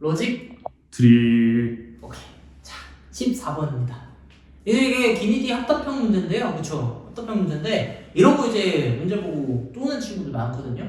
로직 트릭 오케이. 자, 14번입니다. 이게 기니디 합답형 문제인데요. 그쵸? 합답형 문제인데, 이런 거 이제 문제 보고 쪼는 친구들 많거든요.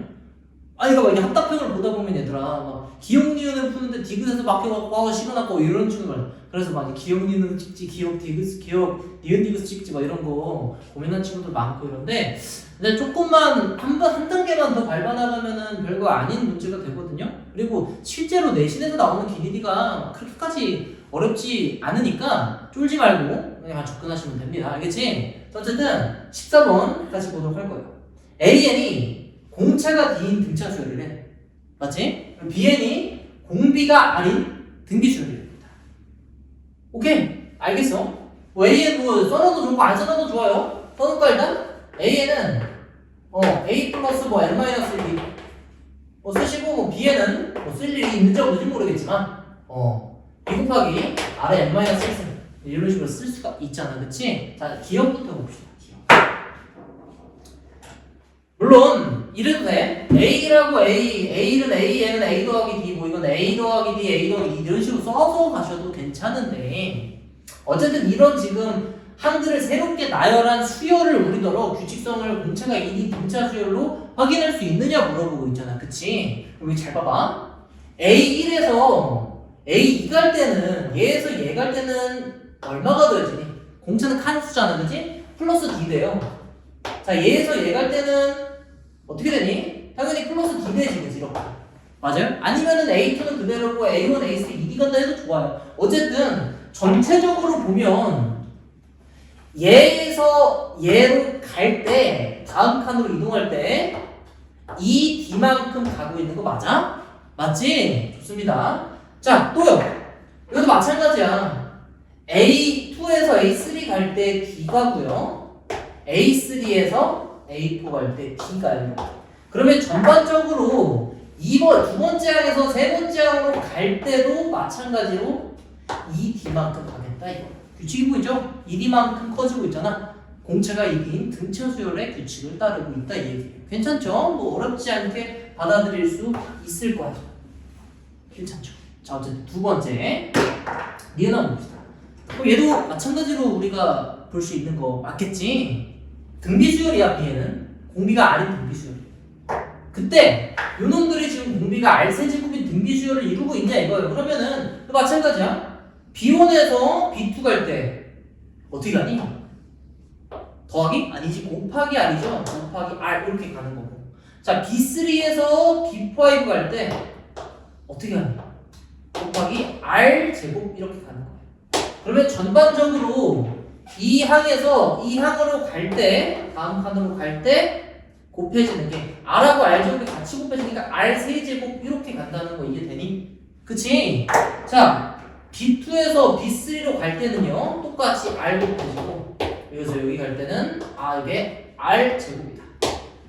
아니, 그러니까 이게 합답형을 보다 보면 얘들아, 막, 기억 니은을 푸는데 디귿에서 막혀갖고, 아, 시간아까워 이런 친구들 많아. 그래서 막, 기억 니은 찍지, 기억 디귿, 기억 니은 디귿 찍지, 막 이런 거 고민하는 친구들 많고 이런데, 근데 조금만, 한 번, 한 단계만 더 밟아 나가면은 별거 아닌 문제가 되거든요. 그리고 실제로 내신에서 나오는 기니디가 그렇게까지 어렵지 않으니까 쫄지 말고 그냥 접근하시면 됩니다. 알겠지? 자, 어쨌든 14번까지 보도록 할 거예요. AN이 공차가 D인 등차 수열이래. 맞지? 그럼 BN이 공비가 R인 등비 수열이랍니다. 오케이? 알겠어? 뭐 AN 뭐 써놔도 좋고 안 써놔도 좋아요. 써놓을까 일단? AN은 어 A 플러스 뭐 N 마이너스 1뭐 쓰시고 뭐 B에는 있는지 없는지 모르겠지만 어 B 곱하기 R의 N 마이너스 1 이런 식으로 쓸 수가 있잖아 그치? 자 기억부터 봅시다 기억 물론 이래도 돼 A라고 A A는 A N은 A 더하기 D 뭐 이건 A 더하기 D A 더하기 이런 식으로 써서 가셔도 괜찮은데 어쨌든 이런 지금 한글을 새롭게 나열한 수열을 우리더러 규칙성을 공차가 1이 등차 수열로 확인할 수 있느냐 물어보고 있잖아. 그치? 여기 잘 봐봐. A1에서 A2 갈 때는 얘에서 얘 갈 때는 얼마가 더해지니? 공차는 칸수잖아. 그치? 플러스 D 돼요. 자, 얘에서 얘 갈 때는 어떻게 되니? 당연히 플러스 D 되지. 이렇게. 맞아요? 아니면은 A2는 그대로고 A1, A3, 2D 간다 해도 좋아요. 어쨌든 전체적으로 보면 얘에서 얘로 갈 때 다음 칸으로 이동할 때 이 D만큼 가고 있는 거 맞아? 맞지? 좋습니다. 자 또요. 이것도 마찬가지야. A2에서 A3 갈 때 D 가고요. A3에서 A4 갈 때 D 가요. 그러면 전반적으로 2번 두 번째 항에서 세 번째 항으로 갈 때도 마찬가지로 이 D만큼 가겠다 이거. 규칙이 보이죠? 1이만큼 커지고 있잖아. 공차가 1인 등차 수열의 규칙을 따르고 있다 이 얘기예요. 괜찮죠? 뭐 어렵지 않게 받아들일 수 있을 거야. 괜찮죠? 자 어쨌든 두 번째 니은아 봅시다. 그럼 얘도 마찬가지로 우리가 볼 수 있는 거 맞겠지? 등비 수열이야 B에는 공비가 R인 등비 수열. 그때 요놈들이 지금 공비가 R 세제곱인 등비 수열을 이루고 있냐 이거예요. 그러면은 또 마찬가지야. B1에서 B2 갈 때 어떻게 가니? 더하기? 아니지 곱하기 R이죠 곱하기 R 이렇게 가는 거고 자 B3에서 B5 갈 때 어떻게 가니? 곱하기 R 제곱 이렇게 가는 거예요 그러면 전반적으로 이 항에서 이 항으로 갈 때 다음 칸으로 갈 때 곱해지는 게 R하고 R 제곱이 같이 곱해지니까 R 세제곱 이렇게 간다는 거 이해되니? 그치? 자 B2에서 B3로 갈 때는요 똑같이 R 곱해지고 여기서 여기 갈 때는 아 이게 R 제곱이다.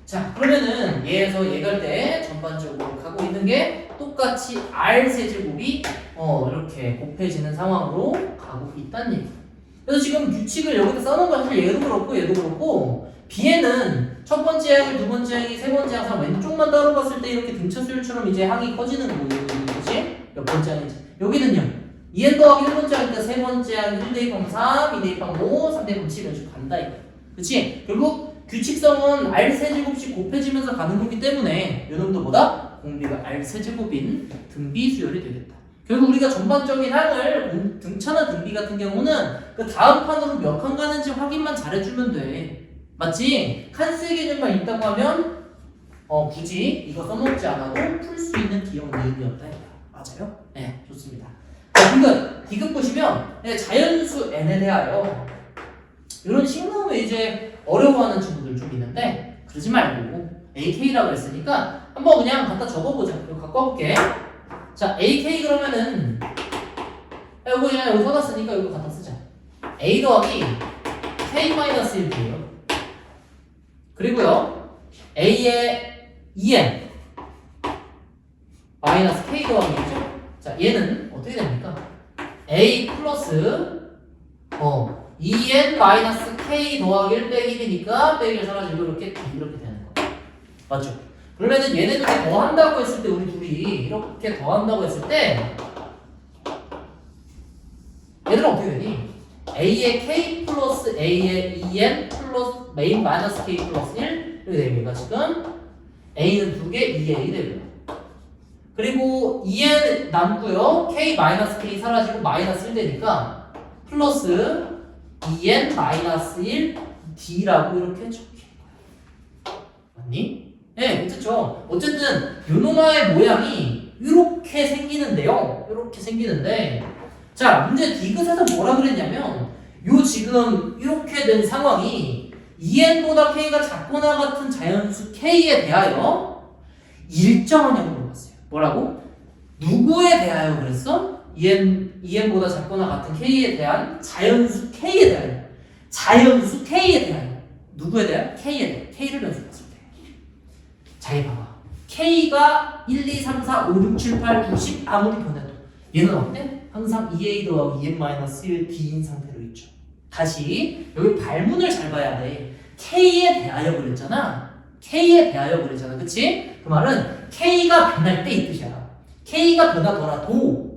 자 그러면은 얘에서 얘 갈 때 전반적으로 가고 있는 게 똑같이 R 세제곱이 어 이렇게 곱해지는 상황으로 가고 있다는 얘기 그래서 지금 규칙을 여기다 써놓은 건 사실 얘도 그렇고 얘도 그렇고 B에는 첫 번째 항이 두 번째 항이 세 번째 항상 왼쪽만 따로 봤을 때 이렇게 등차 수열처럼 이제 항이 커지는 그치? 몇 번째 항인지? 여기는요 2n 더하기 1번째 하니까 세 번째 항1 대입하면 3, 2 대입하면 5, 3 대입하면 7 이런 간다 이거 그치? 결국 규칙성은 R 세제곱씩 곱해지면서 가는 거기 때문에 요놈도 보다 공비가 R 세제곱인 등비 수열이 되겠다 결국 우리가 전반적인 항을 공- 등차나 등비 같은 경우는 그 다음 칸으로 몇 칸 가는지 확인만 잘해주면 돼 맞지? 칸수의 개념만 있다고 하면 어 굳이 이거 써먹지 않아도 풀 수 있는 기억 니은이었다 맞아요? 네 좋습니다 자, 디귿, 디귿 보시면 네, 자연수 n에 대하여 이런 식놈을 이제 어려워하는 친구들 좀 있는데 그러지 말고 ak라고 했으니까 한번 그냥 갖다 적어보자. 이거 갖고 와볼게. 자 ak 그러면은 야, 이거 그냥 여기 써놨으니까 이거 갖다 쓰자. A 더하기 k-1이에요. 그리고요 a의 2n 마이너스 k 더하기죠 자 얘는 어떻게 됩니까? a 플러스 어 2n 마이너스 k 더하기 1 빼기 1이니까 빼기 1 사라지고 이렇게 이렇게 되는 거예요 맞죠? 그러면은 얘네들이 더한다고 했을 때 우리 둘이 이렇게 더한다고 했을 때 얘들은 어떻게 되니? a의 k 플러스 a의 2n 플러스 메인 마이너스 k 플러스 1 이렇게 됩니다 지금 a는 2개 2a 됩니다 그리고 2n 남고요 k 마이너스 k 사라지고 마이너스 1 되니까 플러스 2n 마이너스 1 d라고 이렇게 적힌 거야 맞니? 네 괜찮죠 어쨌든 요노마의 모양이 이렇게 생기는데요 이렇게 생기는데 자, 문제 디귿에서 뭐라 그랬냐면 요 지금 이렇게 된 상황이 2n보다 k가 작거나 같은 자연수 k에 대하여 일정하냐고 물어봤어요. 뭐라고? 누구에 대하여 그랬어? 2n, 2n보다 작거나 같은 k에 대한 자연수 k에 대하여 자연수 k에 대하여 누구에 대한? k에 대해 k를 연습했을 때 자, 이 봐봐 k가 1, 2, 3, 4, 5, 6, 7, 8, 9, 10 아무리 변해도 얘는 어때? 항상 2a 더하기 2n-1 d인 상태로 있죠. 다시 여기 발문을 잘 봐야 돼. k에 대하여 그랬잖아. k에 대하여 그랬잖아. 그치? 그 말은 k가 변할 때 이 뜻이야. k가 변하더라도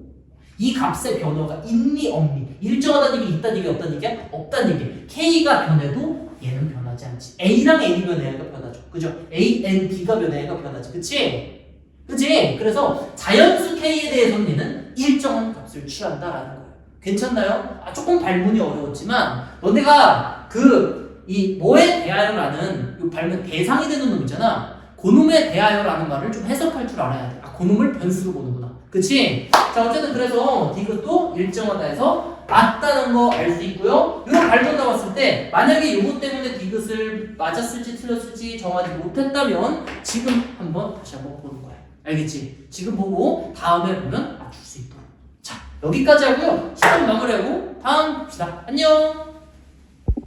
이 값의 변화가 있니 없니 일정하다는 얘기 있다는 얘기 없다는 얘기야? 없다는 얘기 k가 변해도 얘는 변하지 않지 a랑 n이 변해야가 변하죠 그죠? a, n, d가 변해야가 변하지 그치? 그치? 그래서 자연수 k에 대해서는 얘는 일정한 값을 취한다라는 거예요. 괜찮나요? 아, 조금 발문이 어려웠지만 너네가 그 이 뭐에 대하여라는 이 발문 대상이 되는 놈 있잖아. 고놈에 대하여라는 말을 좀 해석할 줄 알아야 돼. 아, 고놈을 변수로 보는구나. 그치? 자, 어쨌든 그래서 디귿도 일정하다 해서 맞다는 거 알 수 있고요. 이런 발전 나왔을 때 만약에 이것 때문에 디귿을 맞았을지 틀렸을지 정하지 못했다면 지금 한번 다시 한번 보는 거야. 알겠지? 지금 보고 다음에 보면 맞출 수 있도록. 자, 여기까지 하고요. 시간 마무리하고 다음 봅시다. 안녕!